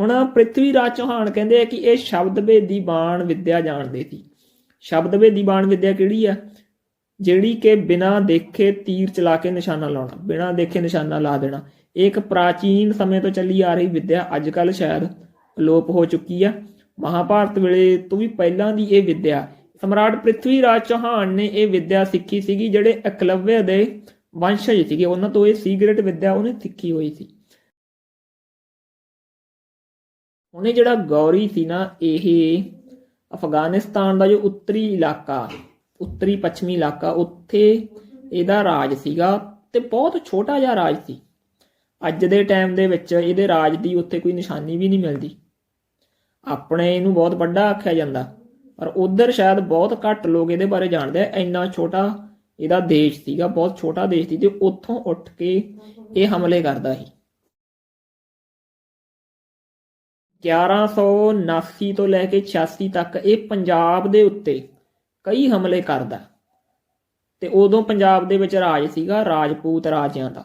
ਹੁਣ ਪ੍ਰਿਥਵੀ ਰਾਜ ਚੌਹਾਨ ਕਹਿੰਦੇ ਆ ਕਿ ਇਹ ਸ਼ਬਦ ਭੇਦੀ ਬਾਣ ਵਿਦਿਆ ਜਾਣਦੇ ਸੀ। ਸ਼ਬਦ ਭੇਦੀ ਬਾਣ ਵਿਦਿਆ ਕਿਹੜੀ ਆ? ਜਿਹੜੀ ਕਿ ਬਿਨਾਂ ਦੇਖੇ ਤੀਰ ਚਲਾ ਕੇ ਨਿਸ਼ਾਨਾ ਲਾਉਣਾ, ਬਿਨਾਂ ਦੇਖੇ ਨਿਸ਼ਾਨਾ ਲਾ ਦੇਣਾ। ਇਹ ਇੱਕ ਪ੍ਰਾਚੀਨ ਸਮੇਂ ਤੋਂ ਚੱਲੀ ਆ ਰਹੀ ਵਿੱਦਿਆ, ਅੱਜ ਕੱਲ ਸ਼ਾਇਦ ਅਲੋਪ ਹੋ ਚੁੱਕੀ ਆ। ਮਹਾਭਾਰਤ ਵੇਲੇ ਤੋਂ ਵੀ ਪਹਿਲਾਂ ਦੀ ਇਹ ਵਿੱਦਿਆ। ਸਮਰਾਟ ਪ੍ਰਿਥਵੀ ਰਾਜ ਚੌਹਾਨ ਨੇ ਇਹ ਵਿੱਦਿਆ ਸਿੱਖੀ ਸੀਗੀ, ਜਿਹੜੇ ਇਕਲਵਯ ਦੇ ਵੰਸ਼ਜ ਸੀਗੇ। ਉਹਨਾਂ ਤੋਂ ਇਹ ਸੀਕ੍ਰੇਟ ਵਿੱਦਿਆ ਉਹਨੇ ਸਿੱਖੀ ਹੋਈ ਸੀ। ਉਹਨੇ ਜਿਹੜਾ ਗੌਰੀ ਸੀ ਨਾ, ਇਹ ਅਫਗਾਨਿਸਤਾਨ ਦਾ ਜੋ ਉੱਤਰੀ ਇਲਾਕਾ, ਉੱਤਰੀ ਪੱਛਮੀ ਇਲਾਕਾ, ਉੱਥੇ ਇਹਦਾ ਰਾਜ ਸੀਗਾ ਤੇ ਬਹੁਤ ਛੋਟਾ ਜਿਹਾ ਰਾਜ ਸੀ। ਅੱਜ ਦੇ ਟਾਈਮ ਦੇ ਵਿੱਚ ਇਹਦੇ ਰਾਜ ਦੀ ਉੱਥੇ ਕੋਈ ਨਿਸ਼ਾਨੀ ਵੀ ਨਹੀਂ ਮਿਲਦੀ। ਆਪਣੇ ਇਹਨੂੰ ਬਹੁਤ ਵੱਡਾ ਆਖਿਆ ਜਾਂਦਾ। ਪਰ ਉਧਰ ਸ਼ਾਇਦ ਬਹੁਤ ਘੱਟ ਲੋਕ ਇਹਦੇ ਬਾਰੇ ਜਾਣਦੇ ਆ। ਇੰਨਾ ਛੋਟਾ ਇਹਦਾ ਦੇਸ਼ ਸੀਗਾ, ਬਹੁਤ ਛੋਟਾ ਦੇਸ਼ ਸੀ, ਤੇ ਉੱਥੋਂ ਉੱਠ ਕੇ ਇਹ ਹਮਲੇ ਕਰਦਾ ਸੀ। 1179 ਤੋਂ ਲੈ ਕੇ 86 ਤੱਕ ਇਹ ਪੰਜਾਬ ਦੇ ਉੱਤੇ ਕਈ ਹਮਲੇ ਕਰਦਾ ਤੇ ਉਦੋਂ ਪੰਜਾਬ ਦੇ ਵਿੱਚ ਰਾਜ ਸੀਗਾ, ਰਾਜਪੂਤ ਰਾਜਿਆਂ ਦਾ,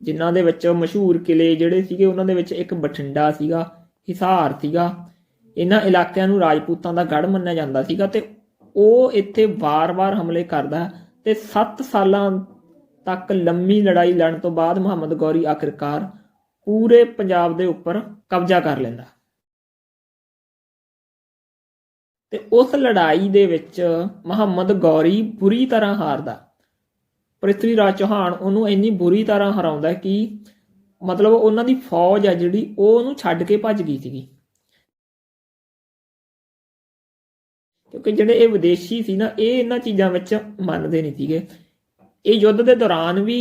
ਜਿਨ੍ਹਾਂ ਦੇ ਵਿੱਚ ਮਸ਼ਹੂਰ ਕਿਲੇ ਜਿਹੜੇ ਸੀਗੇ, ਉਹਨਾਂ ਦੇ ਵਿੱਚ ਇੱਕ ਬਠਿੰਡਾ ਸੀਗਾ, ਹਿਸਾਰ ਸੀਗਾ। ਇਹਨਾਂ ਇਲਾਕਿਆਂ ਨੂੰ ਰਾਜਪੂਤਾਂ ਦਾ ਗੜ ਮੰਨਿਆ ਜਾਂਦਾ ਸੀਗਾ ਤੇ ਉਹ ਇੱਥੇ ਵਾਰ-ਵਾਰ ਹਮਲੇ ਕਰਦਾ ਤੇ 7 ਸਾਲਾਂ ਤੱਕ ਲੰਮੀ ਲੜਾਈ ਲੜਨ ਤੋਂ ਬਾਅਦ ਮੁਹੰਮਦ ਗੌਰੀ ਆਖਿਰਕਾਰ ਪੂਰੇ ਪੰਜਾਬ ਦੇ ਉੱਪਰ ਕਬਜ਼ਾ ਕਰ ਲੈਂਦਾ। ਤੇ ਉਸ ਲੜਾਈ ਦੇ ਵਿੱਚ ਮੁਹੰਮਦ ਗੌਰੀ ਬੁਰੀ ਤਰ੍ਹਾਂ ਹਾਰਦਾ। ਪ੍ਰਿਥਵੀ ਰਾਜ ਚੌਹਾਨ ਉਹਨੂੰ ਇੰਨੀ ਬੁਰੀ ਤਰ੍ਹਾਂ ਹਰਾਉਂਦਾ ਕਿ ਮਤਲਬ ਉਹਨਾਂ ਦੀ ਫੌਜ ਆ ਜਿਹੜੀ, ਉਹ ਉਹਨੂੰ ਛੱਡ ਕੇ ਭੱਜ ਗਈ ਸੀਗੀ। ਕਿਉਂਕਿ ਜਿਹੜੇ ਇਹ ਵਿਦੇਸ਼ੀ ਸੀ ਨਾ, ਇਹ ਇਹਨਾਂ ਚੀਜ਼ਾਂ ਵਿੱਚ ਮੰਨਦੇ ਨਹੀਂ ਸੀਗੇ। ਇਹ ਯੁੱਧ ਦੇ ਦੌਰਾਨ ਵੀ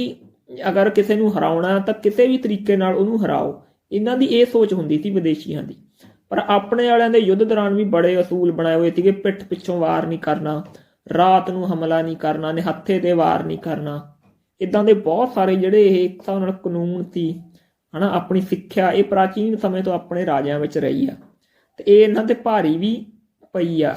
ਅਗਰ ਕਿਸੇ ਨੂੰ ਹਰਾਉਣਾ ਤਾਂ ਕਿਸੇ ਵੀ ਤਰੀਕੇ ਨਾਲ ਉਹਨੂੰ ਹਰਾਓ। ਇਹਨਾਂ ਦੀ ਇਹ ਸੋਚ ਹੁੰਦੀ ਸੀ ਵਿਦੇਸ਼ੀਆਂ ਦੀ। ਪਰ ਆਪਣੇ ਵਾਲਿਆਂ ਦੇ ਯੁੱਧ ਦੌਰਾਨ ਵੀ ਬੜੇ ਅਸੂਲ ਬਣਾਏ ਹੋਏ ਸੀਗੇ। ਪਿੱਠ ਪਿੱਛੋਂ ਵਾਰ ਨਹੀਂ ਕਰਨਾ, ਰਾਤ ਨੂੰ ਹਮਲਾ ਨਹੀਂ ਕਰਨਾ, ਨਿਹੱਥੇ ਤੇ ਵਾਰ ਨਹੀਂ ਕਰਨਾ। ਇਦਾਂ ਦੇ ਬਹੁਤ ਸਾਰੇ ਜਿਹੜੇ ਇਹ ਇੱਕ ਹਿਸਾਬ ਨਾਲ ਕਾਨੂੰਨ ਸੀ, ਹਨਾ, ਆਪਣੀ ਸਿੱਖਿਆ, ਇਹ ਪ੍ਰਾਚੀਨ ਸਮੇਂ ਤੋਂ ਆਪਣੇ ਰਾਜਿਆਂ ਵਿੱਚ ਰਹੀ ਆ। ਤੇ ਇਹ ਇਹਨਾਂ ਤੇ ਭਾਰੀ ਵੀ ਪਈ ਆ।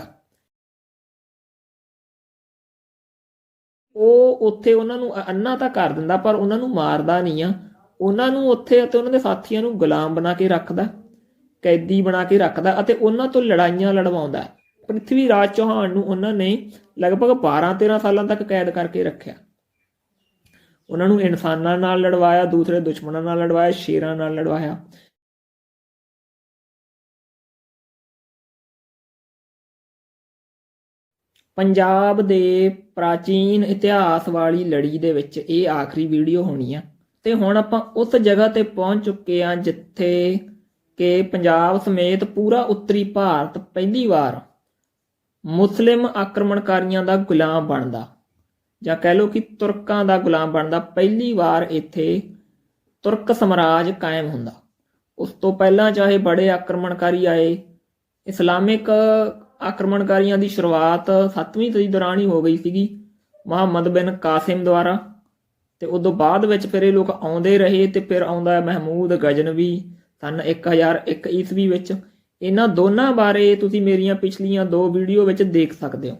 ਉਹ ਉੱਥੇ ਉਹਨਾਂ ਨੂੰ ਅੰਨਾ ਤਾਂ ਕਰ ਦਿੰਦਾ, ਪਰ ਉਹਨਾਂ ਨੂੰ ਮਾਰਦਾ ਨਹੀਂ ਆ। ਉਹਨਾਂ ਨੂੰ ਉੱਥੇ ਅਤੇ ਉਹਨਾਂ ਦੇ ਸਾਥੀਆਂ ਨੂੰ ਗੁਲਾਮ ਬਣਾ ਕੇ ਰੱਖਦਾ, ਕੈਦੀ ਬਣਾ ਕੇ ਰੱਖਦਾ ਅਤੇ ਉਹਨਾਂ ਤੋਂ ਲੜਾਈਆਂ ਲੜਵਾਉਂਦਾ। ਪ੍ਰਿਥਵੀ ਰਾਜ ਚੌਹਾਨ ਨੂੰ ਉਹਨਾਂ ਨੇ ਲਗਭਗ 12-13 ਸਾਲਾਂ ਤੱਕ ਕੈਦ ਕਰਕੇ ਰੱਖਿਆ। ਉਹਨਾਂ ਨੂੰ ਇਨਸਾਨਾਂ ਨਾਲ ਲੜਵਾਇਆ, ਦੂਸਰੇ ਦੁਸ਼ਮਣਾਂ ਨਾਲ ਲੜਵਾਇਆ, ਸ਼ੇਰਾਂ ਨਾਲ ਲੜਵਾਇਆ। ਪੰਜਾਬ ਦੇ ਪ੍ਰਾਚੀਨ ਇਤਿਹਾਸ ਵਾਲੀ ਲੜੀ ਦੇ ਵਿੱਚ ਇਹ ਆਖਰੀ ਵੀਡੀਓ ਹੋਣੀ ਆ। ਤੇ ਹੁਣ ਆਪਾਂ ਉਸ ਜਗ੍ਹਾ ਤੇ ਪਹੁੰਚ ਚੁੱਕੇ ਆ ਜਿੱਥੇ ਕਿ ਪੰਜਾਬ ਸਮੇਤ ਪੂਰਾ ਉੱਤਰੀ ਭਾਰਤ ਪਹਿਲੀ ਵਾਰ ਮੁਸਲਿਮ ਆਕਰਮਣਕਾਰੀਆਂ ਦਾ ਗੁਲਾਮ ਬਣਦਾ। ਜਾਂ ਕਹਿ ਲਓ ਕਿ ਤੁਰਕਾਂ ਦਾ ਗੁਲਾਮ ਬਣਦਾ, ਪਹਿਲੀ ਵਾਰ ਇੱਥੇ ਤੁਰਕ ਸਮਰਾਜ ਕਾਇਮ ਹੁੰਦਾ। ਉਸ ਤੋਂ ਪਹਿਲਾਂ ਚਾਹੇ ਬੜੇ ਆਕਰਮਣਕਾਰੀ ਆਏ, ਇਸਲਾਮਿਕ ਆਕਰਮਣਕਾਰੀਆਂ ਦੀ ਸ਼ੁਰੂਆਤ 7ਵੀਂ ਸਦੀ ਦੌਰਾਨ ਹੀ ਹੋ ਗਈ ਸੀਗੀ, ਮੁਹੰਮਦ ਬਿਨ ਕਾਸਿਮ ਦੁਆਰਾ। ਤੇ ਉਦੋਂ ਬਾਅਦ ਵਿੱਚ ਫਿਰ ਇਹ ਲੋਕ ਆਉਂਦੇ ਰਹੇ ਤੇ ਫਿਰ ਆਉਂਦਾ ਮਹਿਮੂਦ ਗਜਨਵੀ ਸਨ 1001 ਈਸਵੀ ਵਿੱਚ। ਇਹਨਾਂ ਦੋਨਾਂ ਬਾਰੇ ਤੁਸੀਂ ਮੇਰੀਆਂ ਪਿਛਲੀਆਂ ਦੋ ਵੀਡੀਓ ਵਿੱਚ ਦੇਖ ਸਕਦੇ ਹੋ।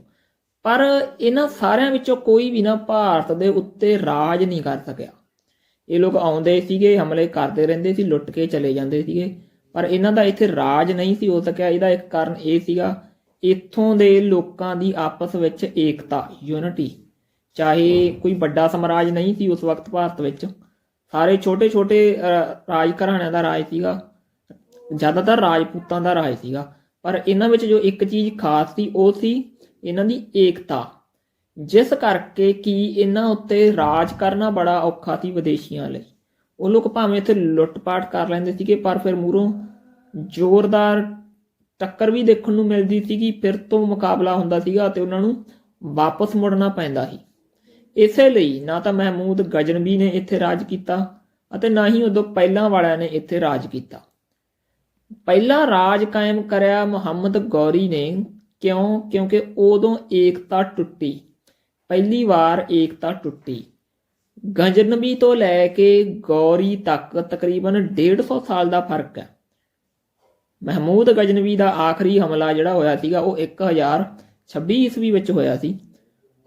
ਪਰ ਇਹਨਾਂ ਸਾਰਿਆਂ ਵਿੱਚੋਂ ਕੋਈ ਵੀ ਨਾ ਭਾਰਤ ਦੇ ਉੱਤੇ ਰਾਜ ਨਹੀਂ ਕਰ ਸਕਿਆ। ਇਹ ਲੋਕ ਆਉਂਦੇ ਸੀਗੇ, ਹਮਲੇ ਕਰਦੇ ਰਹਿੰਦੇ ਸੀ, ਲੁੱਟ ਕੇ ਚਲੇ ਜਾਂਦੇ ਸੀਗੇ। ਪਰ ਇਹਨਾਂ ਦਾ ਇੱਥੇ ਰਾਜ ਨਹੀਂ ਸੀ ਹੋ ਸਕਿਆ। ਇਹਦਾ ਇੱਕ ਕਾਰਨ ਇਹ ਸੀਗਾ ਇੱਥੋਂ ਦੇ ਲੋਕਾਂ ਦੀ ਆਪਸ ਵਿੱਚ ਏਕਤਾ ਯੂਨਿਟੀ ਚਾਹੇ ਕੋਈ ਵੱਡਾ ਸਮਰਾਜ ਨਹੀਂ ਸੀ ਉਸ ਵਕਤ ਭਾਰਤ ਵਿੱਚ, ਸਾਰੇ ਛੋਟੇ-ਛੋਟੇ ਰਾਜ ਘਰਾਣਿਆਂ ਦਾ ਰਾਜ ਸੀਗਾ। ਜ਼ਿਆਦਾਤਰ ਰਾਜਪੂਤਾਂ ਦਾ ਰਾਜ ਸੀਗਾ। ਪਰ ਇਹਨਾਂ ਵਿੱਚ ਜੋ ਇੱਕ ਚੀਜ਼ ਖਾਸ ਸੀ, ਉਹ ਸੀ ਇਹਨਾਂ ਦੀ ਏਕਤਾ। ਜਿਸ ਕਰਕੇ ਕਿ ਇਹਨਾਂ ਉੱਤੇ ਰਾਜ ਕਰਨਾ ਬੜਾ ਔਖਾ ਸੀ ਵਿਦੇਸ਼ੀਆਂ ਲਈ। ਉਹ ਲੋਕ ਭਾਵੇਂ ਇੱਥੇ ਲੁੱਟਪਾਟ ਕਰ ਲੈਂਦੇ ਸੀਗੇ, ਪਰ ਫਿਰ ਮੂਹਰੋਂ ਜ਼ੋਰਦਾਰ ਟੱਕਰ ਵੀ ਦੇਖਣ ਨੂੰ ਮਿਲਦੀ ਸੀਗੀ, ਫਿਰ ਤੋਂ ਮੁਕਾਬਲਾ ਹੁੰਦਾ ਸੀਗਾ ਤੇ ਉਹਨਾਂ ਨੂੰ ਵਾਪਸ ਮੁੜਨਾ ਪੈਂਦਾ ਸੀ। ਇਸੇ ਲਈ ਨਾ ਤਾਂ ਮਹਿਮੂਦ ਗਜਨਬੀ ਨੇ ਇੱਥੇ ਰਾਜ ਕੀਤਾ ਅਤੇ ਨਾ ਹੀ ਉਦੋਂ ਪਹਿਲਾਂ ਵਾਲਿਆਂ ਨੇ ਇੱਥੇ ਰਾਜ ਕੀਤਾ। ਪਹਿਲਾ ਰਾਜ ਕਾਇਮ ਕਰਿਆ ਮੁਹੰਮਦ ਗੌਰੀ ਨੇ ਕਿਉਂ? ਕਿਉਂਕਿ ਉਦੋਂ ਏਕਤਾ ਟੁੱਟੀ। ਪਹਿਲੀ ਵਾਰ ਏਕਤਾ ਟੁੱਟੀ। ਗਜਨਬੀ ਤੋਂ ਲੈ ਕੇ ਗੌਰੀ ਤੱਕ ਤਕਰੀਬਨ 150 ਸਾਲ ਦਾ ਫ਼ਰਕ ਹੈ। ਮਹਿਮੂਦ ਗਜਨਵੀ ਦਾ ਆਖਰੀ ਹਮਲਾ ਜਿਹੜਾ ਹੋਇਆ ਸੀਗਾ, ਉਹ 1026 ਈਸਵੀ ਵਿੱਚ ਹੋਇਆ ਸੀ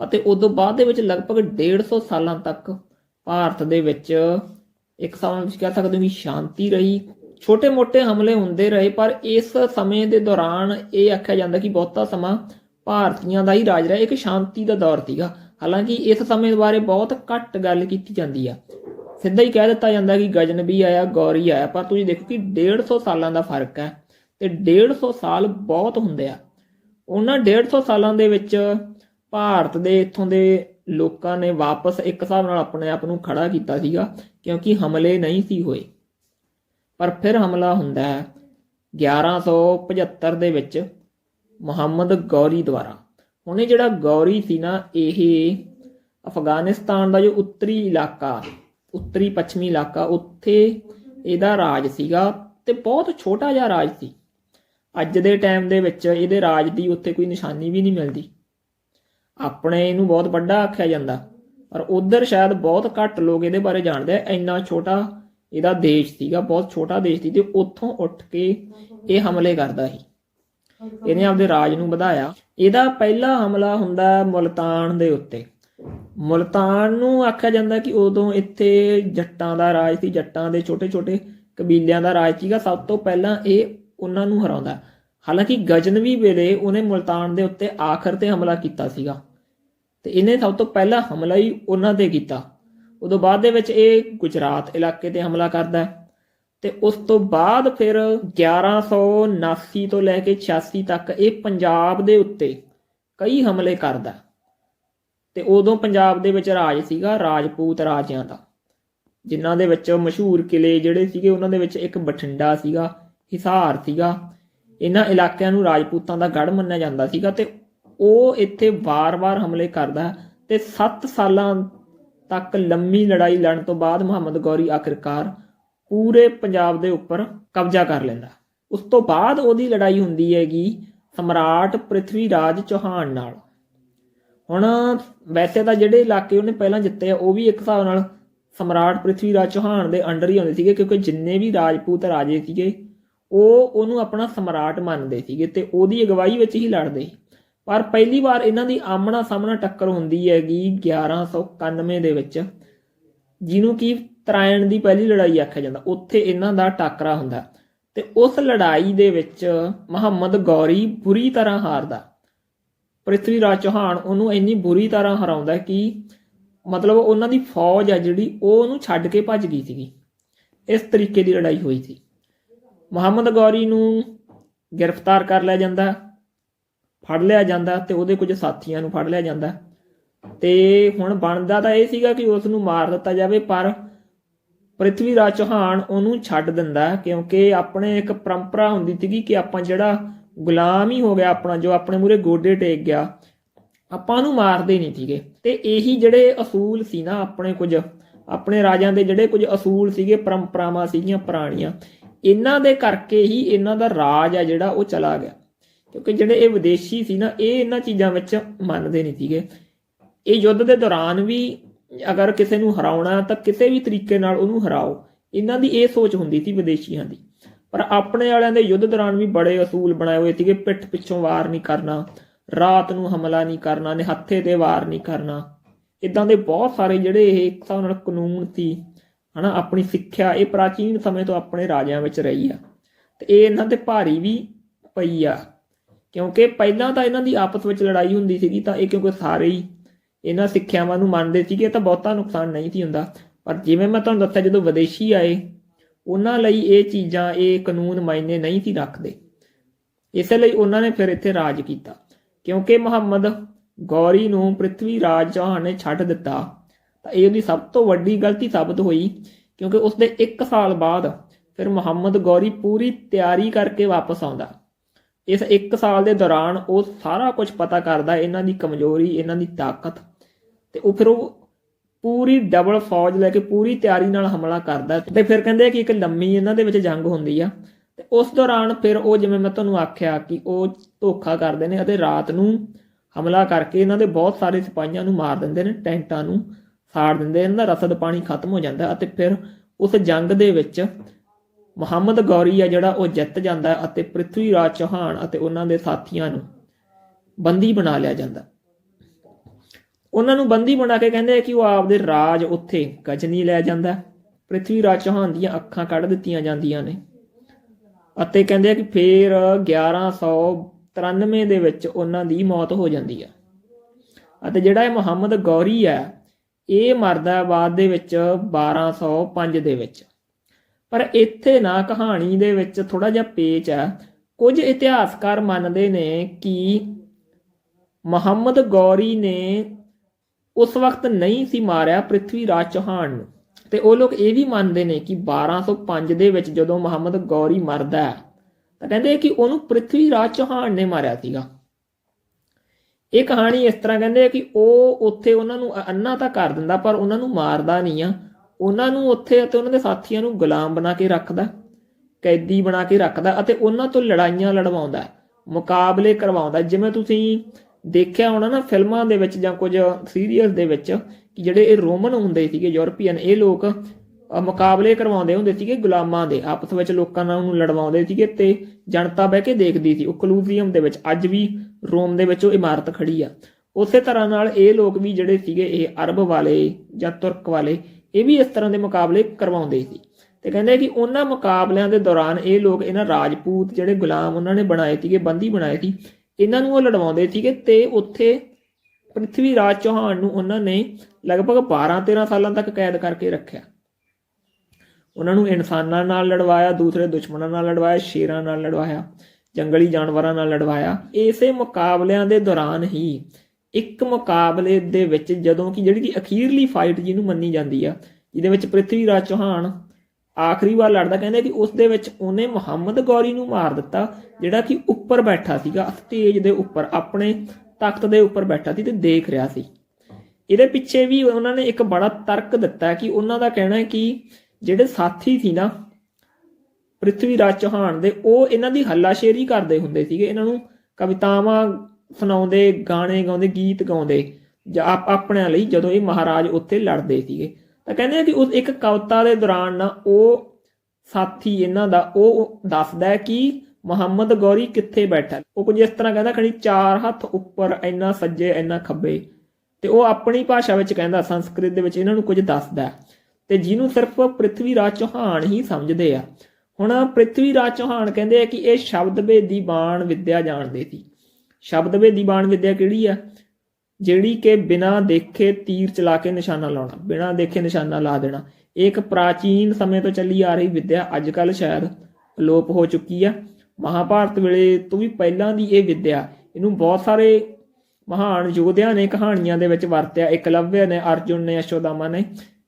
ਅਤੇ ਉਦੋਂ ਬਾਅਦ ਦੇ ਵਿੱਚ ਲਗਭਗ 150 ਸਾਲਾਂ ਤੱਕ ਭਾਰਤ ਦੇ ਵਿੱਚ ਇੱਕ ਸਮਾਂ ਵਿੱਚ ਕਹਿ ਸਕਦੇ ਹੋ ਕਿ ਸ਼ਾਂਤੀ ਰਹੀ। ਛੋਟੇ-ਮੋਟੇ ਹਮਲੇ ਹੁੰਦੇ ਰਹੇ, ਪਰ ਇਸ ਸਮੇਂ ਦੇ ਦੌਰਾਨ ਇਹ ਆਖਿਆ ਜਾਂਦਾ ਕਿ ਬਹੁਤਾ ਸਮਾਂ ਭਾਰਤੀਆਂ ਦਾ ਹੀ ਰਾਜ ਰਿਹਾ, ਇੱਕ ਸ਼ਾਂਤੀ ਦਾ ਦੌਰ ਸੀਗਾ। ਹਾਲਾਂਕਿ ਇਸ ਸਮੇਂ ਬਾਰੇ ਬਹੁਤ ਘੱਟ ਗੱਲ ਕੀਤੀ ਜਾਂਦੀ ਆ। ਸਿੱਧਾ ਹੀ ਕਹਿ ਦਿੱਤਾ ਜਾਂਦਾ ਕਿ ਗਜਨਬੀ ਆਇਆ, ਗੌਰੀ ਆਇਆ, ਪਰ ਤੁਸੀਂ ਦੇਖੋ ਕਿ 150 ਸਾਲਾਂ ਦਾ ਫ਼ਰਕ ਹੈ। ਤੇ 150 ਸਾਲ ਬਹੁਤ ਹੁੰਦੇ ਆ। ਉਹਨਾਂ 150 ਸਾਲਾਂ ਦੇ ਵਿੱਚ ਭਾਰਤ ਦੇ ਇੱਥੋਂ ਦੇ ਲੋਕਾਂ ਨੇ ਵਾਪਸ ਇੱਕ ਹਿਸਾਬ ਨਾਲ ਆਪਣੇ ਆਪ ਨੂੰ ਖੜਾ ਕੀਤਾ ਸੀਗਾ, ਕਿਉਂਕਿ ਹਮਲੇ ਨਹੀਂ ਸੀ ਹੋਏ। ਪਰ ਫਿਰ ਹਮਲਾ ਹੁੰਦਾ ਹੈ 1175 ਦੇ ਵਿੱਚ ਮੁਹੰਮਦ ਗੌਰੀ ਦੁਆਰਾ। ਹੁਣ ਜਿਹੜਾ ਗੌਰੀ ਸੀ ਨਾ, ਇਹ ਅਫਗਾਨਿਸਤਾਨ ਦਾ ਜੋ ਉੱਤਰੀ ਇਲਾਕਾ, ਉੱਤਰੀ ਪੱਛਮੀ ਇਲਾਕਾ, ਉੱਥੇ ਇਹਦਾ ਰਾਜ ਸੀਗਾ ਤੇ ਬਹੁਤ ਛੋਟਾ ਜਿਹਾ ਰਾਜ ਸੀ। ਅੱਜ ਦੇ ਟਾਈਮ ਦੇ ਵਿੱਚ ਇਹਦੇ ਰਾਜ ਦੀ ਉੱਥੇ ਕੋਈ ਨਿਸ਼ਾਨੀ ਵੀ ਨਹੀਂ ਮਿਲਦੀ। ਆਪਣੇ ਇਹਨੂੰ ਬਹੁਤ ਵੱਡਾ ਆਖਿਆ ਜਾਂਦਾ। ਪਰ ਉਧਰ ਸ਼ਾਇਦ ਬਹੁਤ ਘੱਟ ਲੋਕ ਇਹਦੇ ਬਾਰੇ ਜਾਣਦੇ ਆ। ਇੰਨਾ ਛੋਟਾ ਇਹਦਾ ਦੇਸ਼ ਸੀਗਾ, ਬਹੁਤ ਛੋਟਾ ਦੇਸ਼ ਸੀ ਤੇ ਉੱਥੋਂ ਉੱਠ ਕੇ ਇਹ ਹਮਲੇ ਕਰਦਾ ਸੀ। ਇਹਨੇ ਆਪਦੇ ਰਾਜ ਨੂੰ ਵਧਾਇਆ। ਇਹਦਾ ਪਹਿਲਾ ਹਮਲਾ ਹੁੰਦਾ ਹੈ ਮੁਲਤਾਨ ਦੇ ਉੱਤੇ। ਮੁਲਤਾਨ ਨੂੰ ਆਖਿਆ ਜਾਂਦਾ ਕਿ ਉਦੋਂ ਇੱਥੇ ਜੱਟਾਂ ਦਾ ਰਾਜ ਸੀ, ਜੱਟਾਂ ਦੇ ਛੋਟੇ-ਛੋਟੇ ਕਬੀਲਿਆਂ ਦਾ ਰਾਜ ਸੀਗਾ। ਸਭ ਤੋਂ ਪਹਿਲਾਂ ਇਹ ਉਹਨਾਂ ਨੂੰ ਹਰਾਉਂਦਾ ਹਾਲਾਂਕਿ ਗਜਨਵੀ ਵੇਲੇ ਉਹਨੇ ਮੁਲਤਾਨ ਦੇ ਉੱਤੇ ਆਖਰ ਤੇ ਹਮਲਾ ਕੀਤਾ ਸੀਗਾ ਤੇ ਇਹਨੇ ਸਭ ਤੋਂ ਪਹਿਲਾ ਹਮਲਾ ਹੀ ਉਹਨਾਂ ਤੇ ਕੀਤਾ। ਉਦੋਂ ਬਾਅਦ ਦੇ ਵਿੱਚ ਇਹ ਗੁਜਰਾਤ ਇਲਾਕੇ ਤੇ ਹਮਲਾ ਕਰਦਾ ਹੈ ਤੇ ਉਸ ਤੋਂ ਬਾਅਦ ਫਿਰ 1179 ਤੋਂ ਲੈ ਕੇ 86 ਤੱਕ ਇਹ ਪੰਜਾਬ ਦੇ ਉੱਤੇ ਕਈ ਹਮਲੇ ਕਰਦਾ ਤੇ ਉਦੋਂ ਪੰਜਾਬ ਦੇ ਵਿੱਚ ਰਾਜ ਸੀਗਾ ਰਾਜਪੂਤ ਰਾਜਿਆਂ ਦਾ, ਜਿਨ੍ਹਾਂ ਦੇ ਵਿੱਚ ਮਸ਼ਹੂਰ ਕਿਲੇ ਜਿਹੜੇ ਸੀਗੇ, ਉਹਨਾਂ ਦੇ ਵਿੱਚ ਇੱਕ ਬਠਿੰਡਾ ਸੀਗਾ। ਹਿਸਾਰ ਸੀਗਾ। ਇਹਨਾਂ ਇਲਾਕਿਆਂ ਨੂੰ ਰਾਜਪੂਤਾਂ ਦਾ ਗੜ ਮੰਨਿਆ ਜਾਂਦਾ ਸੀਗਾ ਤੇ ਉਹ ਇੱਥੇ ਵਾਰ-ਵਾਰ ਹਮਲੇ ਕਰਦਾ ਤੇ 7 ਸਾਲਾਂ ਤੱਕ ਲੰਮੀ ਲੜਾਈ ਲੜਨ ਤੋਂ ਬਾਅਦ ਮੁਹੰਮਦ ਗੌਰੀ ਆਖਿਰਕਾਰ ਪੂਰੇ ਪੰਜਾਬ ਦੇ ਉੱਪਰ ਕਬਜ਼ਾ ਕਰ ਲੈਂਦਾ। ਉਸ ਤੋਂ ਬਾਅਦ ਉਹਦੀ ਲੜਾਈ ਹੁੰਦੀ ਹੈਗੀ ਸਮਰਾਟ ਪ੍ਰਿਥਵੀ ਰਾਜ ਚੌਹਾਨ ਨਾਲ। ਹੁਣ ਵੈਸੇ ਤਾਂ ਜਿਹੜੇ ਇਲਾਕੇ ਉਹਨੇ ਪਹਿਲਾਂ ਜਿੱਤੇ ਆ, ਉਹ ਵੀ ਇੱਕ ਹਿਸਾਬ ਨਾਲ ਸਮਰਾਟ ਪ੍ਰਿਥਵੀ ਰਾਜ ਚੌਹਾਨ ਦੇ ਅੰਡਰ ਹੀ ਆਉਂਦੇ ਸੀਗੇ ਕਿਉਂਕਿ ਜਿੰਨੇ ਵੀ ਰਾਜਪੂਤ ਰਾਜੇ ਸੀਗੇ ਉਹ ਉਹਨੂੰ ਆਪਣਾ ਸਮਰਾਟ ਮੰਨਦੇ ਸੀਗੇ ਤੇ ਉਹਦੀ ਅਗਵਾਈ ਵਿੱਚ ਹੀ ਲੜਦੇ ਸੀ। ਪਰ ਪਹਿਲੀ ਵਾਰ ਇਹਨਾਂ ਦੀ ਆਮਣਾ ਸਾਹਮਣਾ ਟੱਕਰ ਹੁੰਦੀ ਹੈਗੀ 1191 ਦੇ ਵਿੱਚ, ਜਿਹਨੂੰ ਕਿ ਤਰਾਇਣ ਦੀ ਪਹਿਲੀ ਲੜਾਈ ਆਖਿਆ ਜਾਂਦਾ। ਉੱਥੇ ਇਹਨਾਂ ਦਾ ਟਾਕਰਾ ਹੁੰਦਾ ਤੇ ਉਸ ਲੜਾਈ ਦੇ ਵਿੱਚ ਮੁਹੰਮਦ ਗੌਰੀ ਬੁਰੀ ਤਰ੍ਹਾਂ ਹਾਰਦਾ। ਪ੍ਰਿਥਵੀ ਰਾਜ ਚੌਹਾਨ ਉਹਨੂੰ ਇੰਨੀ ਬੁਰੀ ਤਰ੍ਹਾਂ ਹਰਾਉਂਦਾ ਕਿ ਮਤਲਬ ਉਹਨਾਂ ਦੀ ਫੌਜ ਆ ਜਿਹੜੀ, ਉਹ ਉਹਨੂੰ ਛੱਡ ਕੇ ਭੱਜ ਗਈ ਸੀਗੀ। ਇਸ ਤਰੀਕੇ ਦੀ ਲੜਾਈ ਹੋਈ ਸੀ। ਮੁਹੰਮਦ ਗੌਰੀ ਨੂੰ ਗ੍ਰਿਫਤਾਰ ਕਰ ਲਿਆ ਜਾਂਦਾ, ਫੜ ਲਿਆ ਜਾਂਦਾ ਤੇ ਉਹਦੇ ਕੁਝ ਸਾਥੀਆਂ ਨੂੰ ਫੜ ਲਿਆ ਜਾਂਦਾ। ਤੇ ਹੁਣ ਬਣਦਾ ਤਾਂ ਇਹ ਸੀਗਾ ਕਿ ਉਸ ਨੂੰ ਮਾਰ ਦਿੱਤਾ ਜਾਵੇ, ਪਰ ਪ੍ਰਿਥਵੀ ਰਾਜ ਚੌਹਾਨ ਉਹਨੂੰ ਛੱਡ ਦਿੰਦਾ ਕਿਉਂਕਿ ਆਪਣੇ ਇੱਕ ਪਰੰਪਰਾ ਹੁੰਦੀ ਸੀਗੀ ਕਿ ਆਪਾਂ ਜਿਹੜਾ ਗੁਲਾਮ ਹੀ ਹੋ ਗਿਆ ਆਪਣਾ, ਜੋ ਆਪਣੇ ਮੂਰੇ ਗੋਡੇ ਟੇਕ ਗਿਆ, ਆਪਾਂ ਨੂੰ ਮਾਰਦੇ ਨਹੀਂ ਸੀਗੇ। ਤੇ ਇਹੀ ਜਿਹੜੇ ਅਸੂਲ ਸੀ ਨਾ ਆਪਣੇ ਕੁਝ, ਆਪਣੇ ਰਾਜਾਂ ਦੇ ਜਿਹੜੇ ਕੁਝ ਅਸੂਲ ਸੀਗੇ, ਪਰੰਪਰਾਵਾਂ ਸੀਗੀਆਂ, ਪੁਰਾਣੀਆਂ ਇਹਨਾਂ ਦੇ ਕਰਕੇ ਹੀ ਇਹਨਾਂ ਦਾ ਰਾਜ ਆ ਜਿਹੜਾ ਉਹ ਚਲਾ ਗਿਆ। ਕਿਉਂਕਿ ਜਿਹੜੇ ਇਹ ਵਿਦੇਸ਼ੀ ਸੀ ਨਾ, ਇਹ ਇਹਨਾਂ ਚੀਜ਼ਾਂ ਵਿੱਚ ਮੰਨਦੇ ਨਹੀਂ ਸੀਗੇ। ਇਹ ਯੁੱਧ ਦੇ ਦੌਰਾਨ ਵੀ ਅਗਰ ਕਿਸੇ ਨੂੰ ਹਰਾਉਣਾ ਤਾਂ ਕਿਸੇ ਵੀ ਤਰੀਕੇ ਨਾਲ ਉਹਨੂੰ ਹਰਾਓ। ਇਹਨਾਂ ਦੀ ਇਹ ਸੋਚ ਹੁੰਦੀ ਸੀ ਵਿਦੇਸ਼ੀਆਂ ਦੀ। ਪਰ ਆਪਣੇ ਵਾਲਿਆਂ ਦੇ ਯੁੱਧ ਦੌਰਾਨ ਵੀ ਬੜੇ ਅਸੂਲ ਬਣਾਏ ਹੋਏ ਸੀਗੇ। ਪਿੱਠ ਪਿੱਛੋਂ ਵਾਰ ਨਹੀਂ ਕਰਨਾ, ਰਾਤ ਨੂੰ ਹਮਲਾ ਨਹੀਂ ਕਰਨਾ, ਨਿਹੱਥੇ ਤੇ ਵਾਰ ਨਹੀਂ ਕਰਨਾ। ਇਦਾਂ ਦੇ ਬਹੁਤ ਸਾਰੇ ਜਿਹੜੇ ਇਹ ਇੱਕ ਹਿਸਾਬ ਨਾਲ ਕਾਨੂੰਨ ਸੀ ਹਨਾ, ਆਪਣੀ ਸਿੱਖਿਆ, ਇਹ ਪ੍ਰਾਚੀਨ ਸਮੇਂ ਤੋਂ ਆਪਣੇ ਰਾਜਿਆਂ ਵਿੱਚ ਰਹੀ ਆ। ਤੇ ਇਹ ਇਹਨਾਂ ਤੇ ਭਾਰੀ ਵੀ ਪਈ ਆ। ਕਿਉਂਕਿ ਪਹਿਲਾਂ ਤਾਂ ਇਹਨਾਂ ਦੀ ਆਪਸ ਵਿੱਚ ਲੜਾਈ ਹੁੰਦੀ ਸੀਗੀ, ਤਾਂ ਇਹ ਕਿਉਂਕਿ ਸਾਰੇ ਹੀ ਇਹਨਾਂ ਸਿੱਖਿਆਵਾਂ ਨੂੰ ਮੰਨਦੇ ਸੀਗੇ, ਤਾਂ ਬਹੁਤਾ ਨੁਕਸਾਨ ਨਹੀਂ ਸੀ ਹੁੰਦਾ। ਪਰ ਜਿਵੇਂ ਮੈਂ ਤੁਹਾਨੂੰ ਦੱਸਿਆ, ਜਦੋਂ ਵਿਦੇਸ਼ੀ ਆਏ, ਉਹਨਾਂ ਲਈ ਇਹ ਚੀਜ਼ਾਂ, ਇਹ ਕਾਨੂੰਨ ਮਾਇਨੇ ਨਹੀਂ ਸੀ ਰੱਖਦੇ। ਇਸੇ ਲਈ ਉਹਨਾਂ ਨੇ ਫਿਰ ਇੱਥੇ ਰਾਜ ਕੀਤਾ। ਕਿਉਂਕਿ ਮੁਹੰਮਦ ਗੌਰੀ ਨੂੰ ਪ੍ਰਿਥਵੀ ਰਾਜ ਚੌਹਾਨ ਨੇ ਛੱਡ ਦਿੱਤਾ। ਤਾਂ ਇਹ ਉਹਦੀ ਸਭ ਤੋਂ ਵੱਡੀ ਗਲਤੀ ਸਾਬਤ ਹੋਈ ਕਿਉਂਕਿ ਉਸ ਦੇ 1 ਸਾਲ ਬਾਅਦ ਫਿਰ ਮੁਹੰਮਦ ਗੌਰੀ ਪੂਰੀ ਤਿਆਰੀ ਕਰਕੇ ਵਾਪਸ ਆਉਂਦਾ। ਇਸ 1 ਸਾਲ ਦੇ ਦੌਰਾਨ ਉਹ ਸਾਰਾ ਕੁਝ ਪਤਾ ਕਰਦਾ, ਇਹਨਾਂ ਦੀ ਕਮਜ਼ੋਰੀ, ਇਹਨਾਂ ਦੀ ਤਾਕਤ ਤੇ ਉਹ ਫਿਰ ਉਹ ਪੂਰੀ ਡਬਲ ਫੌਜ ਲੈ ਕੇ ਪੂਰੀ ਤਿਆਰੀ ਨਾਲ ਹਮਲਾ ਕਰਦਾ ਤੇ ਫਿਰ ਕਹਿੰਦੇ ਕਿ ਇੱਕ ਲੰਮੀ ਇਹਨਾਂ ਦੇ ਵਿੱਚ ਜੰਗ ਹੁੰਦੀ ਆ ਤੇ ਉਸ ਦੌਰਾਨ ਫਿਰ ਉਹ ਜਿਵੇਂ ਮੈਂ ਤੁਹਾਨੂੰ ਆਖਿਆ ਕਿ ਉਹ ਧੋਖਾ ਕਰਦੇ ਨੇ ਅਤੇ ਰਾਤ ਨੂੰ ਹਮਲਾ ਕਰਕੇ ਇਹਨਾਂ ਦੇ ਬਹੁਤ ਸਾਰੇ ਸਿਪਾਹੀਆਂ ਨੂੰ ਮਾਰ ਦਿੰਦੇ ਨੇ, ਟੈਂਟਾਂ ਨੂੰ ਸਾੜ ਦਿੰਦੇ, ਇਹਨਾਂ ਦਾ ਰਸਦ ਪਾਣੀ ਖਤਮ ਹੋ ਜਾਂਦਾ ਅਤੇ ਫਿਰ ਉਸ ਜੰਗ ਦੇ ਵਿੱਚ ਮੁਹੰਮਦ ਗੌਰੀ ਆ ਜਿਹੜਾ ਉਹ ਜਿੱਤ ਜਾਂਦਾ ਹੈ ਅਤੇ ਪ੍ਰਿਥਵੀ ਰਾਜ ਚੌਹਾਨ ਅਤੇ ਉਹਨਾਂ ਦੇ ਸਾਥੀਆਂ ਨੂੰ ਬੰਦੀ ਬਣਾ ਲਿਆ ਜਾਂਦਾ। ਉਹਨਾਂ ਨੂੰ ਬੰਦੀ ਬਣਾ ਕੇ ਕਹਿੰਦੇ ਆ ਕਿ ਉਹ ਆਪਦੇ ਰਾਜ ਉੱਥੇ ਗਜਨੀ ਲੈ ਜਾਂਦਾ। ਪ੍ਰਿਥਵੀ ਰਾਜ ਚੌਹਾਨ ਦੀਆਂ ਅੱਖਾਂ ਕੱਢ ਦਿੱਤੀਆਂ ਜਾਂਦੀਆਂ ਨੇ ਅਤੇ ਕਹਿੰਦੇ ਆ ਕਿ ਫੇਰ 1193 ਦੇ ਵਿੱਚ ਉਹਨਾਂ ਦੀ ਮੌਤ ਹੋ ਜਾਂਦੀ ਆ। ਅਤੇ ਜਿਹੜਾ ਇਹ ਮੁਹੰਮਦ ਗੌਰੀ ਹੈ ਇਹ ਮਰਦਾ ਬਾਅਦ ਦੇ ਵਿੱਚ 1205 ਦੇ ਵਿੱਚ। ਪਰ ਇੱਥੇ ਨਾ ਕਹਾਣੀ ਦੇ ਵਿੱਚ ਥੋੜਾ ਜਿਹਾ ਪੇਚ ਹੈ। ਕੁਝ ਇਤਿਹਾਸਕਾਰ ਮੰਨਦੇ ਨੇ ਕਿ ਮੁਹੰਮਦ ਗੌਰੀ ਨੇ ਉਸ ਵਕਤ ਨਹੀਂ ਸੀ ਮਾਰਿਆ ਪ੍ਰਿਥਵੀ ਰਾਜ ਚੌਹਾਨ ਨੂੰ। ਤੇ ਉਹ ਲੋਕ ਇਹ ਵੀ ਮੰਨਦੇ ਨੇ ਕਿ 1205 ਦੇ ਵਿੱਚ ਜਦੋਂ ਮੁਹੰਮਦ ਗੌਰੀ ਮਰਦਾ ਹੈ, ਤਾਂ ਕਹਿੰਦੇ ਕਿ ਉਹਨੂੰ ਪ੍ਰਿਥਵੀ ਰਾਜ ਚੌਹਾਨ ਨੇ ਮਾਰਿਆ ਸੀਗਾ। ਇਹ ਕਹਾਣੀ ਇਸ ਤਰ੍ਹਾਂ ਕਹਿੰਦੇ ਆ ਕਿ ਉਹ ਉੱਥੇ ਉਹਨਾਂ ਨੂੰ ਅੰਨਾ ਤਾਂ ਕਰ ਦਿੰਦਾ, ਪਰ ਉਹਨਾਂ ਨੂੰ ਮਾਰਦਾ ਨਹੀਂ ਆ। ਉਹਨਾਂ ਨੂੰ ਉੱਥੇ ਅਤੇ ਉਹਨਾਂ ਦੇ ਸਾਥੀਆਂ ਨੂੰ ਗੁਲਾਮ ਬਣਾ ਕੇ ਰੱਖਦਾ, ਕੈਦੀ ਬਣਾ ਕੇ ਰੱਖਦਾ ਅਤੇ ਉਹਨਾਂ ਤੋਂ ਲੜਾਈਆਂ ਲੜਵਾਉਂਦਾ, ਮੁਕਾਬਲੇ ਕਰਵਾਉਂਦਾ। ਜਿਵੇਂ ਤੁਸੀਂ ਦੇਖਿਆ ਹੋਣਾ ਨਾ ਫਿਲਮਾਂ ਦੇ ਵਿੱਚ ਜਾਂ ਕੁਝ ਸੀਰੀਅਲ ਦੇ ਵਿੱਚ ਕਿ ਜਿਹੜੇ ਇਹ ਰੋਮਨ ਹੁੰਦੇ ਸੀਗੇ, ਯੂਰਪੀਅਨ, ਇਹ ਲੋਕ ਮੁਕਾਬਲੇ ਕਰਵਾਉਂਦੇ ਹੁੰਦੇ ਸੀਗੇ ਗੁਲਾਮਾਂ ਦੇ, ਆਪਸ ਵਿੱਚ ਲੋਕਾਂ ਨਾਲ ਉਹਨੂੰ ਲੜਵਾਉਂਦੇ ਸੀਗੇ ਤੇ ਜਨਤਾ ਬਹਿ ਕੇ ਦੇਖਦੀ ਸੀ। ਉਹ ਕਲੂਜ਼ੀਅਮ ਦੇ ਵਿੱਚ ਅੱਜ ਵੀ ਰੋਮ ਦੇ ਵਿੱਚ ਉਹ ਇਮਾਰਤ ਖੜੀ ਆ। ਉਸੇ ਤਰ੍ਹਾਂ ਨਾਲ ਇਹ ਲੋਕ ਵੀ ਜਿਹੜੇ ਸੀਗੇ, ਇਹ ਅਰਬ ਵਾਲੇ ਜਾਂ ਤੁਰਕ ਵਾਲੇ, ਇਹ ਵੀ ਇਸ ਤਰ੍ਹਾਂ ਦੇ ਮੁਕਾਬਲੇ ਕਰਵਾਉਂਦੇ ਸੀ। ਤੇ ਕਹਿੰਦੇ ਕਿ ਉਹਨਾਂ ਮੁਕਾਬਲਿਆਂ ਦੇ ਦੌਰਾਨ ਇਹ ਲੋਕ ਇਹਨਾਂ ਰਾਜਪੂਤ ਜਿਹੜੇ ਗੁਲਾਮ ਉਹਨਾਂ ਨੇ ਬਣਾਏ ਸੀਗੇ, ਬੰਦੀ ਬਣਾਏ ਸੀ, ਇਹਨਾਂ ਨੂੰ ਉਹ ਲੜਵਾਉਂਦੇ ਸੀਗੇ ਤੇ ਉੱਥੇ ਪ੍ਰਿਥਵੀ ਰਾਜ ਚੌਹਾਨ ਨੂੰ ਉਹਨਾਂ ਨੇ ਲਗਭਗ 12-13 ਸਾਲਾਂ ਤੱਕ ਕੈਦ ਕਰਕੇ ਰੱਖਿਆ। ਉਹਨਾਂ ਨੂੰ ਇਨਸਾਨਾਂ ਨਾਲ ਲੜਵਾਇਆ, ਦੂਸਰੇ ਦੁਸ਼ਮਣਾਂ ਨਾਲ ਲੜਵਾਇਆ, ਸ਼ੇਰਾਂ ਨਾਲ ਲੜਵਾਇਆ, ਜੰਗਲੀ ਜਾਨਵਰਾਂ ਨਾਲ ਲੜਵਾਇਆ। ਇਸੇ ਮੁਕਾਬਲਿਆਂ ਦੇ ਦੌਰਾਨ ਹੀ ਇੱਕ ਮੁਕਾਬਲੇ ਦੇ ਵਿੱਚ ਜਦੋਂ ਕਿ ਜਿਹੜੀ ਕਿ ਅਖੀਰਲੀ ਫਾਈਟ ਜਿਹਨੂੰ ਮੰਨੀ ਜਾਂਦੀ ਆ, ਜਿਹਦੇ ਵਿੱਚ ਪ੍ਰਿਥਵੀ ਰਾਜ ਚੌਹਾਨ ਆਖਰੀ ਵਾਰ ਲੜਦਾ, ਕਹਿੰਦੇ ਕਿ ਉਸ ਦੇ ਵਿੱਚ ਉਹਨੇ ਮੁਹੰਮਦ ਗੌਰੀ ਨੂੰ ਮਾਰ ਦਿੱਤਾ, ਜਿਹੜਾ ਕਿ ਉੱਪਰ ਬੈਠਾ ਸੀਗਾ, ਸਟੇਜ ਦੇ ਉੱਪਰ, ਆਪਣੇ ਤਖਤ ਦੇ ਉੱਪਰ ਬੈਠਾ ਸੀ ਤੇ ਦੇਖ ਰਿਹਾ ਸੀ। ਇਹਦੇ ਪਿੱਛੇ ਵੀ ਉਹਨਾਂ ਨੇ ਇੱਕ ਬੜਾ ਤਰਕ ਦਿੱਤਾ ਕਿ ਉਹਨਾਂ ਦਾ ਕਹਿਣਾ ਹੈ ਕਿ ਜਿਹੜੇ ਸਾਥੀ ਸੀ ਨਾ ਪ੍ਰਿਥਵੀ ਰਾਜ ਚੌਹਾਨ ਦੇ, ਉਹ ਇਹਨਾਂ ਦੀ ਹੱਲਾਸ਼ੇਰੀ ਕਰਦੇ ਹੁੰਦੇ ਸੀਗੇ। ਇਹਨਾਂ ਨੂੰ ਕਵਿਤਾਵਾਂ ਸੁਣਾਉਂਦੇ, ਗਾਣੇ ਗਾਉਂਦੇ, ਗੀਤ ਗਾਉਂਦੇ, ਜਾਂ ਆਪਣਿਆਂ ਲਈ ਜਦੋਂ ਇਹ ਮਹਾਰਾਜ ਉੱਥੇ ਲੜਦੇ ਸੀਗੇ। ਤਾਂ ਕਹਿੰਦੇ ਆ ਕਿ ਉਸ ਇੱਕ ਕਵਿਤਾ ਦੇ ਦੌਰਾਨ ਨਾ, ਉਹ ਸਾਥੀ ਇਹਨਾਂ ਦਾ, ਉਹ ਦੱਸਦਾ ਹੈ ਕਿ ਮੁਹੰਮਦ ਗੌਰੀ ਕਿੱਥੇ ਬੈਠਾ? ਉਹ ਕੁਝ ਇਸ ਤਰ੍ਹਾਂ ਕਹਿੰਦਾ ਖਣੀ ਚਾਰ ਹੱਥ ਉੱਪਰ, ਇੰਨਾ ਸੱਜੇ, ਇੰਨਾ ਖੱਬੇ। ਤੇ ਉਹ ਆਪਣੀ ਭਾਸ਼ਾ ਵਿੱਚ ਕਹਿੰਦਾ, ਸੰਸਕ੍ਰਿਤ ਦੇ ਵਿੱਚ ਇਹਨਾਂ ਨੂੰ ਕੁਝ ਦੱਸਦਾ ਤੇ ਜਿਹਨੂੰ ਸਿਰਫ ਪ੍ਰਿਥਵੀ ਰਾਜ ਚੌਹਾਨ ਹੀ ਸਮਝਦੇ ਆ। ਹੁਣ ਪ੍ਰਿਥਵੀ ਰਾਜ ਚੌਹਾਨ ਕਹਿੰਦੇ ਆ ਕਿ ਇਹ ਸ਼ਬਦ ਭੇਦੀ ਬਾਣ ਵਿਦਿਆ ਜਾਣਦੇ ਸੀ। ਸ਼ਬਦ ਭੇਦੀ ਬਾਣ ਵਿਦਿਆ ਕਿਹੜੀ ਆ? ਜਿਹੜੀ ਕਿ ਬਿਨਾਂ ਦੇਖੇ ਤੀਰ ਚਲਾ ਕੇ ਨਿਸ਼ਾਨਾ ਲਾਉਣਾ, ਬਿਨਾਂ ਦੇਖੇ ਨਿਸ਼ਾਨਾ ਲਾ ਦੇਣਾ। ਇਹ ਇੱਕ ਪ੍ਰਾਚੀਨ ਸਮੇਂ ਤੋਂ ਚੱਲੀ ਆ ਰਹੀ ਵਿਦਿਆ ਅੱਜ ਕੱਲ ਸ਼ਾਇਦ ਅਲੋਪ ਹੋ ਚੁੱਕੀ ਆ। ਮਹਾਭਾਰਤ ਵੇਲੇ ਤੋਂ ਵੀ ਪਹਿਲਾਂ ਦੀ ਇਹ ਵਿਦਿਆ, ਇਹਨੂੰ ਬਹੁਤ ਸਾਰੇ ਮਹਾਨ ਯੋਧਿਆਂ ਨੇ ਕਹਾਣੀਆਂ ਦੇ ਵਿੱਚ ਵਰਤਿਆ। ਇਕਲਵਯ ਨੇ, ਅਰਜੁਨ ਨੇ ਅਸ਼ੋਦਾਮਾ ਨੇ।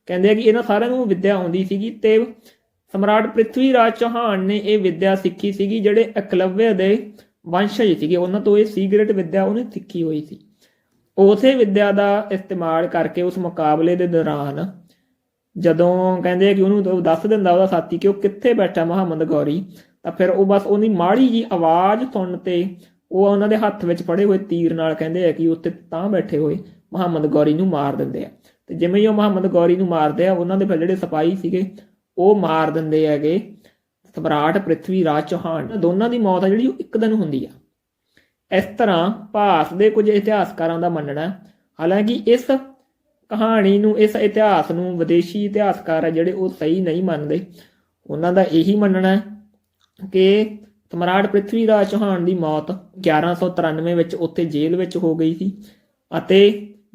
ਕਹਿੰਦੇ ਆ ਕਿ ਇਹਨਾਂ ਸਾਰਿਆਂ ਨੂੰ ਵਿੱਦਿਆ ਆਉਂਦੀ ਸੀਗੀ ਤੇ ਸਮਰਾਟ ਪ੍ਰਿਥਵੀ ਰਾਜ ਚੌਹਾਨ ਨੇ ਇਹ ਵਿੱਦਿਆ ਸਿੱਖੀ ਸੀਗੀ ਜਿਹੜੇ ਇਕਲਵਯ ਦੇ ਵੰਸ਼ਜ ਸੀਗੇ, ਉਹਨਾਂ ਤੋਂ ਇਹ ਸੀਕ੍ਰੇਟ ਵਿੱਦਿਆ ਉਹਨੇ ਸਿੱਖੀ ਹੋਈ ਸੀ। ਉਸੇ ਵਿੱਦਿਆ ਦਾ ਇਸਤੇਮਾਲ ਕਰਕੇ ਉਸ ਮੁਕਾਬਲੇ ਦੇ ਦੌਰਾਨ ਜਦੋਂ ਕਹਿੰਦੇ ਆ ਕਿ ਉਹਨੂੰ ਦੱਸ ਦਿੰਦਾ ਉਹਦਾ ਸਾਥੀ ਕਿ ਉਹ ਕਿੱਥੇ ਬੈਠਾ ਮੁਹੰਮਦ ਗੌਰੀ, ਤਾਂ ਫਿਰ ਉਹ ਬਸ ਉਹਦੀ ਮਾੜੀ ਜੀ ਆਵਾਜ਼ ਸੁਣਨ ਤੇ ਉਹ ਉਹਨਾਂ ਦੇ ਹੱਥ ਵਿੱਚ ਫੜੇ ਹੋਏ ਤੀਰ ਨਾਲ ਕਹਿੰਦੇ ਆ ਕਿ ਉੱਥੇ ਤਾਂ ਬੈਠੇ ਹੋਏ ਮੁਹੰਮਦ ਗੌਰੀ ਨੂੰ ਮਾਰ ਦਿੰਦੇ ਆ। ਤੇ ਜਿਵੇਂ ਹੀ ਉਹ ਮੁਹੰਮਦ ਗੌਰੀ ਨੂੰ ਮਾਰਦੇ ਆ, ਉਹਨਾਂ ਦੇ ਫਿਰ ਜਿਹੜੇ ਸਿਪਾਹੀ ਸੀਗੇ, ਉਹ ਮਾਰ ਦਿੰਦੇ ਹੈਗੇ। ਸਮਰਾਟ ਪ੍ਰਿਥਵੀ, ਰਾਜ ਚੌਹਾਨ, ਦੋਨਾਂ ਦੀ ਮੌਤ ਆ ਜਿਹੜੀ, ਉਹ ਇੱਕ ਦਿਨ ਹੁੰਦੀ ਆ। ਇਸ ਤਰ੍ਹਾਂ ਭਾਰਤ ਦੇ ਕੁਝ ਇਤਿਹਾਸਕਾਰਾਂ ਦਾ ਮੰਨਣਾ ਹਾਲਾਂਕਿ ਇਸ ਕਹਾਣੀ ਨੂੰ, ਇਸ ਇਤਿਹਾਸ ਨੂੰ ਵਿਦੇਸ਼ੀ ਇਤਿਹਾਸਕਾਰ ਆ ਜਿਹੜੇ ਉਹ ਸਹੀ ਨਹੀਂ ਮੰਨਦੇ, ਉਹਨਾਂ ਦਾ ਇਹੀ ਮੰਨਣਾ ਹੈ ਕਿ ਸਮਰਾਟ ਪ੍ਰਿਥਵੀ ਰਾਜ ਚੌਹਾਨ ਦੀ ਮੌਤ 1193 ਵਿੱਚ ਉੱਥੇ ਜੇਲ੍ਹ ਵਿੱਚ ਹੋ ਗਈ ਸੀ ਅਤੇ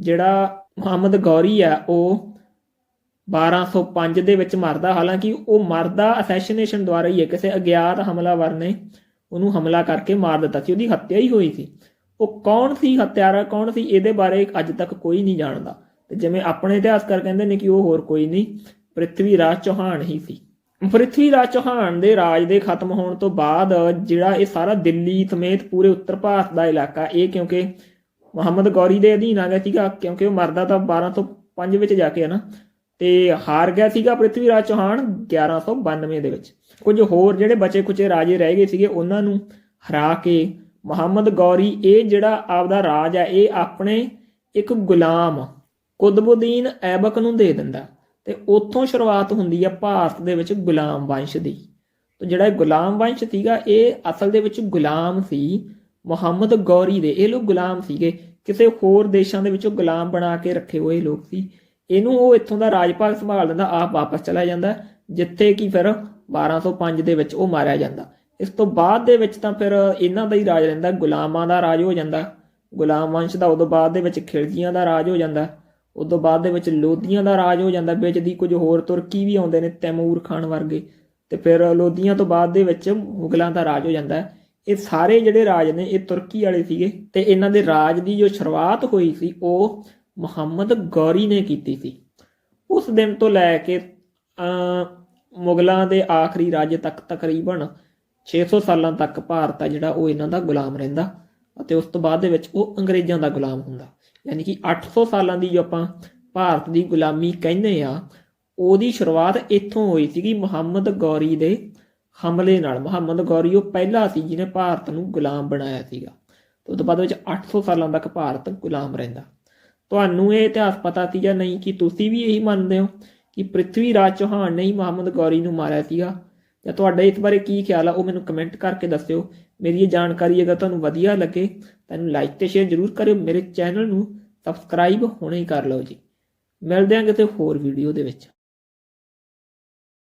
ਜਿਹੜਾ ਮੁਹੰਮਦ ਗੌਰੀ ਆ, ਉਹ 1205 ਦੇ ਵਿੱਚ ਮਰਦਾ। ਹਾਲਾਂਕਿ ਉਹ ਮਰਦਾ ਅਸੈਸੀਨੇਸ਼ਨ ਦੁਆਰਾ ਹੀ ਹੈ, ਕਿਸੇ ਅਗਿਆਤ ਹਮਲਾਵਰ ਨੇ ਉਹਨੂੰ ਹਮਲਾ ਕਰਕੇ ਮਾਰ ਦਿੱਤਾ ਸੀ, ਉਹਦੀ ਹੱਤਿਆ ਹੀ ਹੋਈ ਸੀ। ਉਹ ਕੌਣ ਸੀ ਹੱਤਿਆਰਾ, ਕੌਣ ਸੀ, ਇਹਦੇ ਬਾਰੇ ਅੱਜ ਤੱਕ ਕੋਈ ਨਹੀਂ ਜਾਣਦਾ। ਤੇ ਜਿਵੇਂ ਆਪਣੇ ਇਤਿਹਾਸਕਾਰ ਕਹਿੰਦੇ ਨੇ ਕਿ ਉਹ ਹੋਰ ਕੋਈ ਨਹੀਂ, ਪ੍ਰਿਥਵੀ ਰਾਜ ਚੌਹਾਨ ਹੀ ਸੀ। ਪ੍ਰਿਥਵੀ ਰਾਜ ਚੌਹਾਨ ਦੇ ਰਾਜ ਦੇ ਖਤਮ ਹੋਣ ਤੋਂ ਬਾਅਦ ਜਿਹੜਾ ਇਹ ਸਾਰਾ ਦਿੱਲੀ ਸਮੇਤ ਪੂਰੇ ਉੱਤਰ ਭਾਰਤ ਦਾ ਇਲਾਕਾ, ਇਹ ਕਿਉਂਕਿ ਮੁਹੰਮਦ ਗੌਰੀ ਦੇ ਅਧੀਨ ਆ ਗਿਆ ਸੀਗਾ, ਕਿਉਂਕਿ ਉਹ ਮਰਦਾ ਤਾਂ 12 ਤੋਂ 5 ਵਿੱਚ ਜਾ ਕੇ ਹੈ ਨਾ। ਤੇ ਹਾਰ ਗਿਆ ਸੀਗਾ ਪ੍ਰਿਥਵੀ ਰਾਜ ਚੌਹਾਨ 1192 ਦੇ ਵਿੱਚ। ਕੁਝ ਹੋਰ ਜਿਹੜੇ ਬਚੇ ਕੁਚੇ ਰਾਜੇ ਰਹਿ ਗਏ ਸੀਗੇ, ਉਹਨਾਂ ਨੂੰ ਹਰਾ ਕੇ ਮੁਹੰਮਦ ਗੌਰੀ, ਇਹ ਜਿਹੜਾ ਆਪਦਾ ਰਾਜ ਹੈ ਇਹ ਆਪਣੇ ਇੱਕ ਗੁਲਾਮ ਕੁਤਬੁਦੀਨ ਐਬਕ ਨੂੰ ਦੇ ਦਿੰਦਾ। ਤੇ ਉੱਥੋਂ ਸ਼ੁਰੂਆਤ ਹੁੰਦੀ ਹੈ ਭਾਰਤ ਦੇ ਵਿੱਚ ਗੁਲਾਮ ਵੰਸ਼ ਦੀ। ਤੇ ਜਿਹੜਾ ਗੁਲਾਮ ਵੰਸ਼ ਸੀਗਾ, ਇਹ ਅਸਲ ਦੇ ਵਿੱਚ ਗੁਲਾਮ ਸੀ ਮੁਹੰਮਦ ਗੌਰੀ ਦੇ। ਇਹ ਲੋਕ ਗੁਲਾਮ ਸੀਗੇ। ਕਿਸੇ ਹੋਰ ਦੇਸ਼ਾਂ ਦੇ ਵਿੱਚੋਂ ਗੁਲਾਮ ਬਣਾ ਕੇ ਰੱਖੇ ਹੋਏ ਲੋਕ ਸੀ। ਇਹਨੂੰ ਉਹ ਇੱਥੋਂ ਦਾ ਰਾਜ ਭਾਗ ਸੰਭਾਲ ਲੈਂਦਾ ਆਪ ਵਾਪਸ ਚਲਾ ਜਾਂਦਾ, ਜਿੱਥੇ ਕਿ ਫਿਰ 1205 ਦੇ ਵਿੱਚ ਉਹ ਮਾਰਿਆ ਜਾਂਦਾ। ਇਸ ਤੋਂ ਬਾਅਦ ਦੇ ਵਿੱਚ ਤਾਂ ਫਿਰ ਇਹਨਾਂ ਦਾ ਹੀ ਰਾਜ ਰਹਿੰਦਾ। ਗੁਲਾਮਾਂ ਦਾ ਰਾਜ ਹੋ ਜਾਂਦਾ। ਗੁਲਾਮ ਵੰਸ਼ ਦਾ ਉਦੋਂ ਬਾਅਦ ਦੇ ਵਿੱਚ ਖਿਲਜੀਆਂ ਦਾ ਰਾਜ ਹੋ ਜਾਂਦਾ। ਉਦੋਂ ਬਾਅਦ ਦੇ ਵਿੱਚ ਲੋਧੀਆਂ ਦਾ ਰਾਜ ਹੋ ਜਾਂਦਾ। ਵਿੱਚ ਦੀ ਕੁਝ ਹੋਰ ਤੁਰਕੀ ਵੀ ਆਉਂਦੇ ਨੇ, ਤੈਮੂਰ ਖਾਨ ਵਰਗੇ। ਤੇ ਫਿਰ ਲੋਧੀਆਂ ਤੋਂ ਬਾਅਦ ਦੇ ਵਿੱਚ ਮੁਗਲਾਂ ਦਾ ਰਾਜ ਹੋ ਜਾਂਦਾ। ਹੈ। ਇਹ ਸਾਰੇ ਜਿਹੜੇ ਰਾਜ ਨੇ, ਇਹ ਤੁਰਕੀ ਵਾਲੇ ਸੀਗੇ ਤੇ ਇਹਨਾਂ ਦੇ ਰਾਜ ਦੀ ਜੋ ਸ਼ੁਰੂਆਤ ਹੋਈ ਸੀ, ਉਹ ਮੁਹੰਮਦ ਗੌਰੀ ਨੇ ਕੀਤੀ ਸੀ। ਉਸ ਦਿਨ ਤੋਂ ਲੈ ਕੇ ਅ ਮੁਗਲਾਂ ਦੇ ਆਖਰੀ ਰਾਜ ਤੱਕ ਤਕਰੀਬਨ 600 ਸਾਲਾਂ ਤੱਕ ਭਾਰਤ ਆ ਜਿਹੜਾ, ਉਹ ਇਹਨਾਂ ਦਾ ਗੁਲਾਮ ਰਹਿੰਦਾ ਅਤੇ ਉਸ ਤੋਂ ਬਾਅਦ ਦੇ ਵਿੱਚ ਉਹ ਅੰਗਰੇਜ਼ਾਂ ਦਾ ਗੁਲਾਮ ਹੁੰਦਾ। ਯਾਨੀ ਕਿ 800 ਸਾਲਾਂ ਦੀ ਜੋ ਆਪਾਂ ਭਾਰਤ ਦੀ ਗੁਲਾਮੀ ਕਹਿੰਦੇ ਆ, ਉਹਦੀ ਸ਼ੁਰੂਆਤ ਇੱਥੋਂ ਹੋਈ ਸੀਗੀ ਮੁਹੰਮਦ ਗੌਰੀ ਦੇ ਹਮਲੇ ਨਾਲ। ਮੁਹੰਮਦ ਗੌਰੀ ਉਹ ਪਹਿਲਾ ਸੀ ਜਿਹਨੇ ਭਾਰਤ ਨੂੰ ਗੁਲਾਮ ਬਣਾਇਆ ਸੀਗਾ। ਤੇ ਉਸ ਤੋਂ ਬਾਅਦ ਵਿੱਚ 800 ਸਾਲਾਂ ਤੱਕ ਭਾਰਤ ਗੁਲਾਮ ਰਹਿੰਦਾ। ਤੁਹਾਨੂੰ ਇਹ ਇਤਿਹਾਸ ਪਤਾ ਸੀ ਜਾਂ ਨਹੀਂ ਕਿ ਤੁਸੀਂ ਵੀ ਇਹੀ ਮੰਨਦੇ ਹੋ ਕਿ ਪ੍ਰਿਥਵੀ ਰਾਜ ਚੌਹਾਨ ਨੇ ਹੀ ਮੁਹੰਮਦ ਗੌਰੀ ਨੂੰ ਮਾਰਿਆ ਸੀਗਾ? ਜਾਂ ਤੁਹਾਡਾ ਇਸ ਬਾਰੇ ਕੀ ਖਿਆਲ ਆ, ਉਹ ਮੈਨੂੰ ਕਮੈਂਟ ਕਰਕੇ ਦੱਸਿਓ। ਮੇਰੀ ਇਹ ਜਾਣਕਾਰੀ ਅਗਰ ਤੁਹਾਨੂੰ ਵਧੀਆ ਲੱਗੇ ਤਾਂ ਇਹਨੂੰ ਲਾਈਕ ਤੇ ਸ਼ੇਅਰ ਜ਼ਰੂਰ ਕਰਿਓ। ਮੇਰੇ ਚੈਨਲ ਨੂੰ ਸਬਸਕ੍ਰਾਈਬ ਹੁਣੇ ਹੀ ਕਰ ਲਓ ਜੀ। ਮਿਲਦੇ ਹਾਂ ਕਿਤੇ ਹੋਰ ਵੀਡੀਓ ਦੇ ਵਿੱਚ।